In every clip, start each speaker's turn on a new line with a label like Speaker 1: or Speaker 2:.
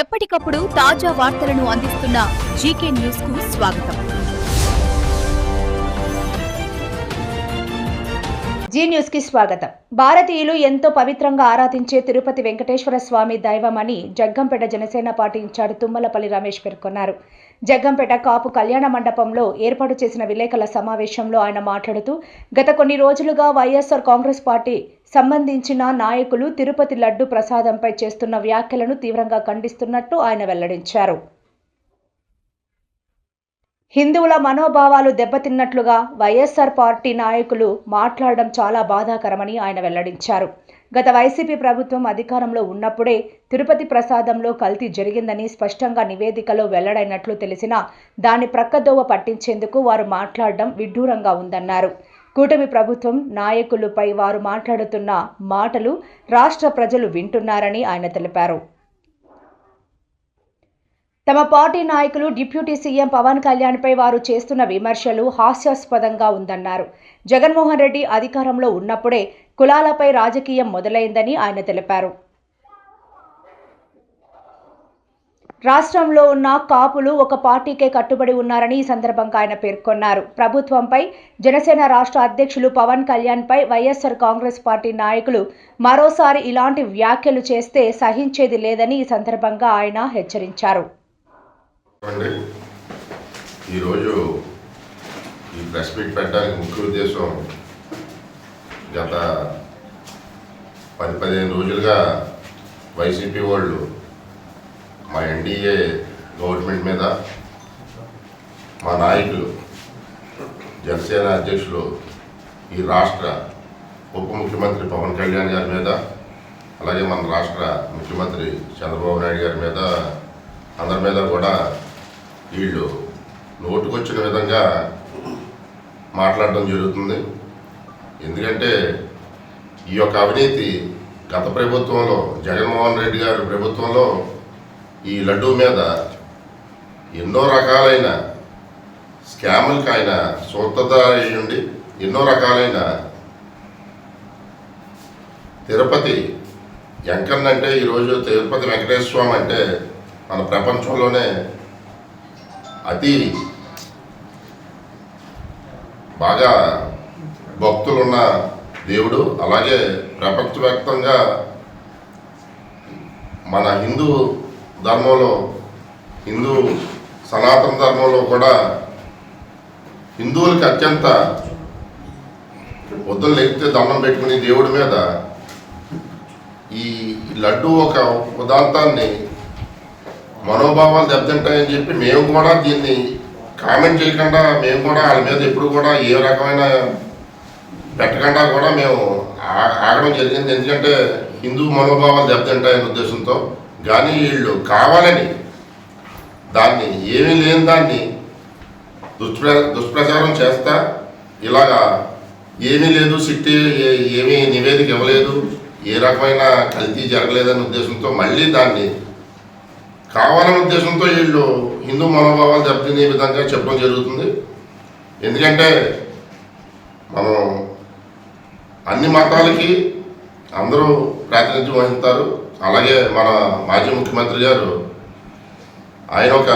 Speaker 1: ఎప్పటికప్పుడు తాజా వార్తలను అందిస్తున్న జీకే న్యూస్కు స్వాగతం.
Speaker 2: జీ న్యూస్కి స్వాగతం. భారతీయులు ఎంతో పవిత్రంగా ఆరాధించే తిరుపతి వెంకటేశ్వర స్వామి దైవమని జగ్గంపేట జనసేన పార్టీ ఇన్ఛార్జ్ తుమ్మలపల్లి రమేష్ పేర్కొన్నారు. జగ్గంపేట కాపు కళ్యాణ మండపంలో ఏర్పాటు చేసిన విలేకరుల సమావేశంలో ఆయన మాట్లాడుతూ గత కొన్ని రోజులుగా వైఎస్ఆర్ కాంగ్రెస్ పార్టీ సంబంధించిన నాయకులు తిరుపతి లడ్డు ప్రసాదంపై చేస్తున్న వ్యాఖ్యలను తీవ్రంగా ఖండిస్తున్నట్టు ఆయన వెల్లడించారు. హిందువుల మనోభావాలు దెబ్బతిన్నట్లుగా వైఎస్ఆర్ పార్టీ నాయకులు మాట్లాడడం చాలా బాధాకరమని ఆయన వెల్లడించారు. గత వైసీపీ ప్రభుత్వం అధికారంలో ఉన్నప్పుడే తిరుపతి ప్రసాదంలో కల్తీ జరిగిందని స్పష్టంగా నివేదికలో వెల్లడైనట్లు తెలిసినా దాన్ని ప్రక్కదోవ పట్టించేందుకు వారు మాట్లాడడం విడ్డూరంగా ఉందన్నారు. కూటమి ప్రభుత్వం నాయకులపై వారు మాట్లాడుతున్న మాటలు రాష్ట్ర ప్రజలు వింటున్నారని ఆయన తెలిపారు. తమ పార్టీ నాయకులు డిప్యూటీ సీఎం పవన్ కళ్యాణ్పై వారు చేస్తున్న విమర్శలు హాస్యాస్పదంగా ఉందన్నారు. జగన్మోహన్ రెడ్డి అధికారంలో ఉన్నప్పుడే కులాలపై రాజకీయం మొదలైందని ఆయన తెలిపారు. రాష్ట్రంలో ఉన్న కాపులు ఒక పార్టీకే కట్టుబడి ఉన్నారని ఈ సందర్భంగా ఆయన పేర్కొన్నారు. ప్రభుత్వంపై జనసేన రాష్ట్ర అధ్యక్షులు Pawan కళ్యాణ్పై Y S R Congress party నాయకులు మరోసారి ఇలాంటి వ్యాఖ్యలు చేస్తే సహించేది లేదని ఈ సందర్భంగా ఆయన హెచ్చరించారు.
Speaker 3: ఈరోజు ఈ ప్రెస్ మీట్ పెట్టడానికి ముఖ్య ఉద్దేశం గత పది పదిహేను రోజులుగా వైసీపీ వాళ్ళు మా ఎన్డీఏ గవర్నమెంట్ మీద మా నాయకులు జనసేన అధ్యక్షులు ఈ రాష్ట్ర ఉప ముఖ్యమంత్రి పవన్ కళ్యాణ్ గారి మీద అలాగే మన రాష్ట్ర ముఖ్యమంత్రి చంద్రబాబు నాయుడు గారి మీద అందరి మీద కూడా వీళ్ళు నోటుకొచ్చిన విధంగా మాట్లాడడం జరుగుతుంది. ఎందుకంటే ఈ యొక్క అవినీతి గత ప్రభుత్వంలో జగన్మోహన్ రెడ్డి గారి ప్రభుత్వంలో ఈ లడ్డూ మీద ఎన్నో రకాలైన స్కాములకి ఆయన సూత్రధారి ఉండి ఎన్నో రకాలైన తిరుపతి వెంకన్న అంటే ఈరోజు తిరుపతి వెంకటేశ్వర స్వామి అంటే మన ప్రపంచంలోనే అతి బాగా భక్తులున్న దేవుడు అలాగే ప్రపంచవ్యాప్తంగా మన హిందూ ధర్మంలో హిందూ సనాతన ధర్మంలో కూడా హిందువులకి అత్యంత పొద్దున లేకపోతే దండం పెట్టుకుని దేవుడి మీద ఈ లడ్డు ఒక ఉదాంతాన్ని మనోభావాలు దెబ్బతింటాయని చెప్పి మేము కూడా దీన్ని కామెంట్ చేయకుండా మేము కూడా వాళ్ళ మీద ఎప్పుడు కూడా ఏ రకమైన పెట్టకుండా కూడా మేము ఆగడం జరిగింది. ఎందుకంటే హిందూ మనోభావాలు దెబ్బతింటాయనే ఉద్దేశంతో. కానీ వీళ్ళు కావాలని దాన్ని ఏమీ లేని దాన్ని దుష్ప్ర దుష్ప్రచారం చేస్తా ఇలాగా ఏమీ లేదు సిట్టి ఏమీ నివేదిక ఇవ్వలేదు ఏ రకమైన కల్తీ జరగలేదనే ఉద్దేశంతో మళ్ళీ దాన్ని కావాలనే ఉద్దేశంతో వీళ్ళు హిందూ మనోభావాలు దెబ్బతినే విధంగా చెప్పడం జరుగుతుంది. ఎందుకంటే మనం అన్ని మతాలకి అందరూ ప్రాతినిధ్యం వహిస్తారు అలాగే మన మాజీ ముఖ్యమంత్రి గారు ఆయన ఒక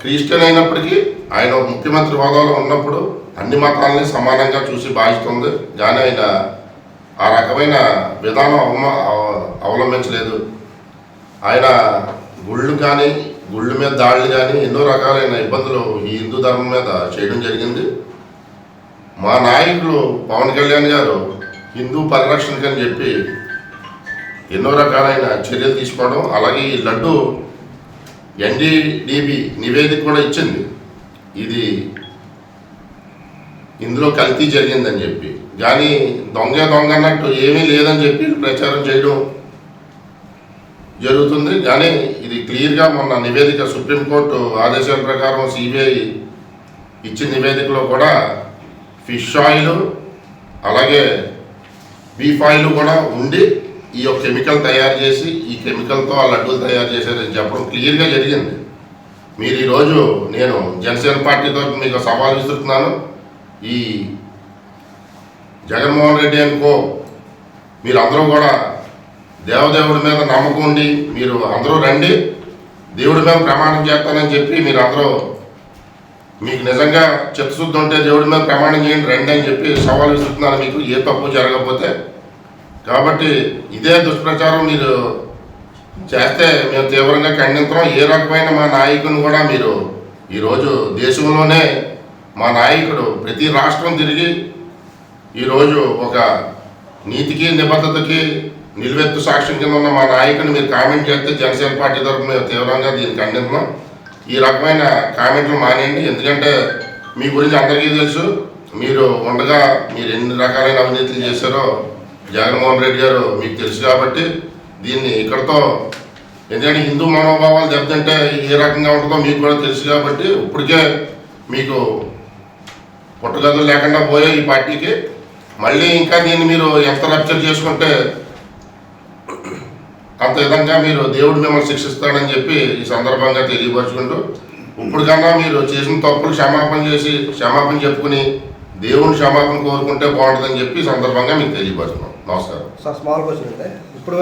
Speaker 3: క్రిస్టియన్ అయినప్పటికీ ఆయన ముఖ్యమంత్రి హోదాలో ఉన్నప్పుడు అన్ని మతాలని సమానంగా చూసి భావిస్తుంది. కానీ ఆయన ఆ రకమైన విధానం అవమ అవలంబించలేదు. ఆయన గుళ్ళు కానీ గుళ్ళు మీద దాడులు కానీ ఎన్నో రకాలైన ఇబ్బందులు ఈ హిందూ ధర్మం మీద చేయడం జరిగింది. మా నాయకులు పవన్ కళ్యాణ్ గారు హిందూ పరిరక్షణకని చెప్పి ఎన్నో రకాలైన చర్యలు తీసుకోవడం అలాగే ఈ లడ్డు ఎన్డీడీబీ నివేదిక కూడా ఇచ్చింది. ఇది ఇందులో కల్తీ జరిగిందని చెప్పి. కానీ దొంగ దొంగ అన్నట్టు ఏమీ లేదని చెప్పి ప్రచారం చేయడం జరుగుతుంది. కానీ ఇది క్లియర్గా మొన్న నివేదిక సుప్రీంకోర్టు ఆదేశాల ప్రకారం సిబిఐ ఇచ్చిన నివేదికలో కూడా ఫిష్ ఆయిల్ అలాగే బీఫ్ ఆయిల్ కూడా ఉండి ఈ యొక్క కెమికల్ తయారు చేసి ఈ కెమికల్తో ఆ లడ్డూలు తయారు చేశారని చెప్పడం క్లియర్గా జరిగింది. మీరు ఈరోజు నేను జనసేన పార్టీతో మీకు సవాల్ విసురుతున్నాను. ఈ జగన్మోహన్ రెడ్డి అనుకో మీరందరూ కూడా దేవదేవుడి మీద నమ్మకం ఉండి మీరు అందరూ రండి దేవుడి మీద ప్రమాణం చేస్తానని చెప్పి మీరు అందరూ మీకు నిజంగా చిత్తశుద్ధి ఉంటే దేవుడి మీద ప్రమాణం చేయండి రండి అని చెప్పి సవాల్ విసురుతున్నాను మీకు. ఏ తప్పు జరగకపోతే కాబట్టి ఇదే దుష్ప్రచారం మీరు చేస్తే మేము తీవ్రంగా ఖండించడం. ఏ రకమైన మా నాయకుని కూడా మీరు ఈరోజు దేశంలోనే మా నాయకుడు ప్రతి రాష్ట్రం తిరిగి ఈరోజు ఒక నీతికి నిబద్ధతకి నిలువెత్తు సాక్ష్యం కింద ఉన్న మా నాయకుని మీరు కామెంట్ చేస్తే జనసేన పార్టీ తరఫున మేము తీవ్రంగా దీన్ని ఖండిస్తున్నాం. ఈ రకమైన కామెంట్లు మానేయండి. ఎందుకంటే మీ గురించి అందరికీ తెలుసు. మీరు ఉండగా మీరు ఎన్ని రకాలైన అవినీతులు చేశారో జగన్మోహన్ రెడ్డి గారు మీకు తెలుసు కాబట్టి దీన్ని ఇక్కడతో ఎందుకంటే హిందూ మనోభావాలు దెబ్బతింటే ఏ రకంగా ఉంటుందో మీకు కూడా తెలుసు కాబట్టి ఇప్పటికే మీకు పుట్టగదులు లేకుండా పోయే ఈ పార్టీకి. మళ్ళీ ఇంకా దీన్ని మీరు ఎంత రప్చర్ చేసుకుంటే అంత విధంగా మీరు దేవుడు మిమ్మల్ని శిక్షిస్తాడని చెప్పి ఈ సందర్భంగా తెలియపరుచుకుంటూ ఇప్పటికన్నా మీరు చేసిన తప్పులు క్షమాపణ చేసి క్షమాపణ చెప్పుకుని దేవుని క్షమాపణ కోరుకుంటే బాగుంటుందని చెప్పి సందర్భంగా మీకు తెలియపరుచున్నాం నమస్కారం.
Speaker 4: సార్ స్మాల్ క్వశ్చన్ ఇప్పుడు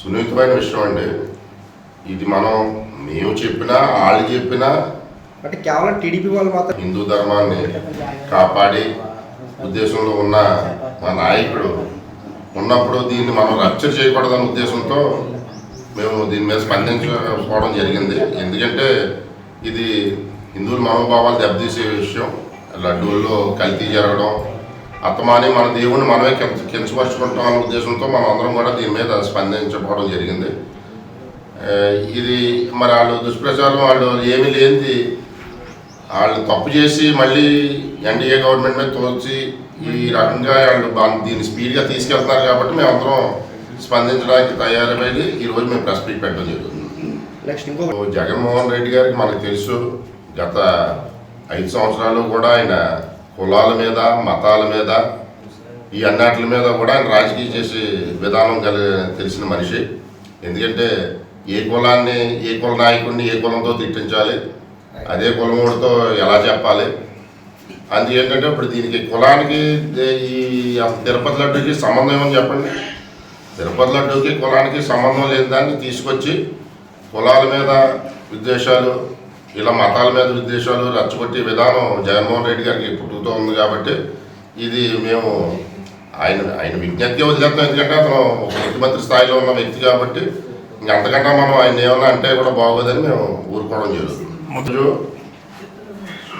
Speaker 3: సున్నితమైన విషయం అండి. ఇది మనం మేము చెప్పినా వాళ్ళు చెప్పినా
Speaker 4: అంటే కేవలం టీడీపీ వాళ్ళు మాత్రం
Speaker 3: హిందూ ధర్మాన్ని కాపాడి ఉద్దేశంలో ఉన్న మా నాయకుడు ఉన్నప్పుడు దీన్ని మనం రప్చర్ చేయకూడదనే ఉద్దేశంతో మేము దీని మీద స్పందించకపోవడం జరిగింది. ఎందుకంటే ఇది హిందువుల మనోభావాలు దెబ్బతీసే విషయం. లడ్డూల్లో కల్తీ జరగడం అత్తమాని మన దేవుణ్ణి మనమే కించపరుచుకుంటాం అనే ఉద్దేశంతో మనం అందరం కూడా దీని మీద స్పందించకపోవడం జరిగింది. ఇది మరి వాళ్ళు దుష్ప్రచారం వాళ్ళు ఏమీ లేనిది. వాళ్ళు తప్పు చేసి మళ్ళీ ఎన్డీఏ గవర్నమెంట్ మీద తోచి ఈ రకంగా వాళ్ళు దీన్ని స్పీడ్గా తీసుకెళ్తున్నారు కాబట్టి మేము అందరం స్పందించడానికి తయారమైంది ఈరోజు మేము ప్రెస్ మీట్ పెట్టడం జరుగుతుంది. జగన్మోహన్ రెడ్డి గారికి మనకు తెలుసు గత ఐదు సంవత్సరాలు కూడా ఆయన కులాల మీద మతాల మీద ఈ అన్నిటి మీద కూడా ఆయన రాజకీయం చేసే విధానం కలి తెలిసిన మనిషి. ఎందుకంటే ఏ కులాన్ని ఏ కుల నాయకుడిని ఏ కులంతో తిట్టించాలి అదే కులముడితో ఎలా చెప్పాలి అందుకేంటంటే ఇప్పుడు దీనికి కులానికి ఈ తిరుపతి లడ్డుకి సంబంధం ఏమని చెప్పండి? తిరుపతి లడ్డుకి కులానికి సంబంధం లేని దాన్ని తీసుకొచ్చి కులాల మీద విద్వేషాలు ఇలా మతాల మీద విద్వేషాలు రచ్చగొట్టే విధానం జగన్మోహన్ రెడ్డి గారికి పుట్టుతూ ఉంది కాబట్టి ఇది మేము ఆయన ఆయన విజ్ఞప్తి వదిలేస్తాం. ఎందుకంటే అతను ఒక ముఖ్యమంత్రి స్థాయిలో ఉన్న వ్యక్తి కాబట్టి ఇంక అంతకంటే మనం ఆయన ఏమన్నా అంటే కూడా బాగోదని మేము ఊరుకోవడం జరుగుతుంది.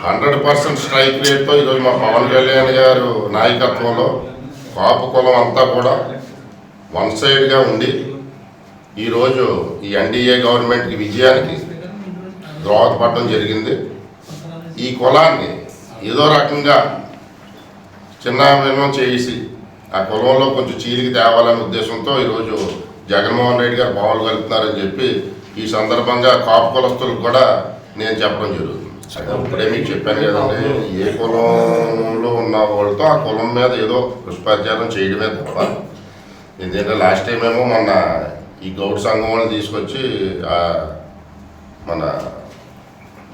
Speaker 3: హండ్రెడ్ పర్సెంట్ స్ట్రైక్ రేట్తో ఈరోజు మా పవన్ కళ్యాణ్ గారు నాయకత్వంలో కాపు కులం అంతా కూడా వన్ సైడ్గా ఉండి ఈరోజు ఈ ఎన్డీఏ గవర్నమెంట్కి విజయానికి దోహదపడడం జరిగింది. ఈ కులాన్ని ఏదో రకంగా చిన్న విన్నం చేసి ఆ కులంలో కొంచెం చీలికి తేవాలనే ఉద్దేశంతో ఈరోజు జగన్మోహన్ రెడ్డి గారు పావులు కలుపుతున్నారని చెప్పి ఈ సందర్భంగా కాపు కులస్తులకు కూడా నేను చెప్పడం జరుగుతుంది. ఇప్పుడే మీకు చెప్పాను కదండి. ఏ కులంలో ఉన్న వాళ్ళతో ఆ కులం మీద ఏదో పుష్పాచారం చేయడమే తప్ప. ఎందుకంటే లాస్ట్ టైం ఏమో మొన్న ఈ గౌడ్ సంఘం వాళ్ళు తీసుకొచ్చి ఆ మన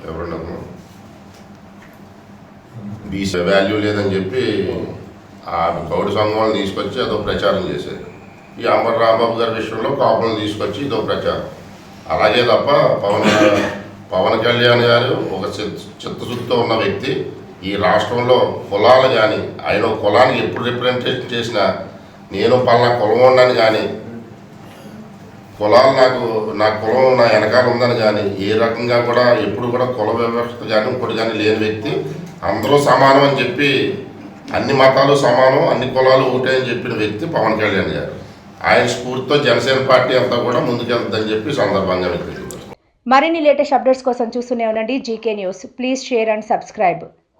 Speaker 3: ఎవరన్నా బీసీ వాల్యూ లేదని చెప్పి ఆ గౌడ్ సంఘం వాళ్ళు తీసుకొచ్చి అదో ప్రచారం చేశారు. ఈ అంబర్ రాంబాబు గారి విషయంలో కాపులను తీసుకొచ్చి ఇదో ప్రచారం. అలాగే తప్ప పవన్ పవన్ కళ్యాణ్ గారు ఒక చిత్- చిత్తశుద్ధితో ఉన్న వ్యక్తి. ఈ రాష్ట్రంలో కులాలు కానీ ఆయన కులానికి ఎప్పుడు రిప్రజెంటేషన్ చేసినా నేను పలానా కులం ఉన్నాను కానీ కులాలు నాకు నా కులం నా వెనకాల ఉందని కానీ ఏ రకంగా కూడా ఎప్పుడు కూడా కుల వ్యవస్థ కానీ ఇంకోటి కానీ లేని వ్యక్తి. అందరూ సమానం అని చెప్పి అన్ని మతాలు సమానం అన్ని కులాలు ఒకటే అని చెప్పిన వ్యక్తి పవన్ కళ్యాణ్ గారు. ఆయన స్ఫూర్తితో జనసేన పార్టీ అంతా కూడా ముందుకెళ్తుందని చెప్పి సందర్భంగా వెళ్తుంది
Speaker 2: మరిన్ని లేటెస్ట్ అప్డేట్స్ కోసం చూస్తూనే ఉండండి. GK news. Please share and subscribe.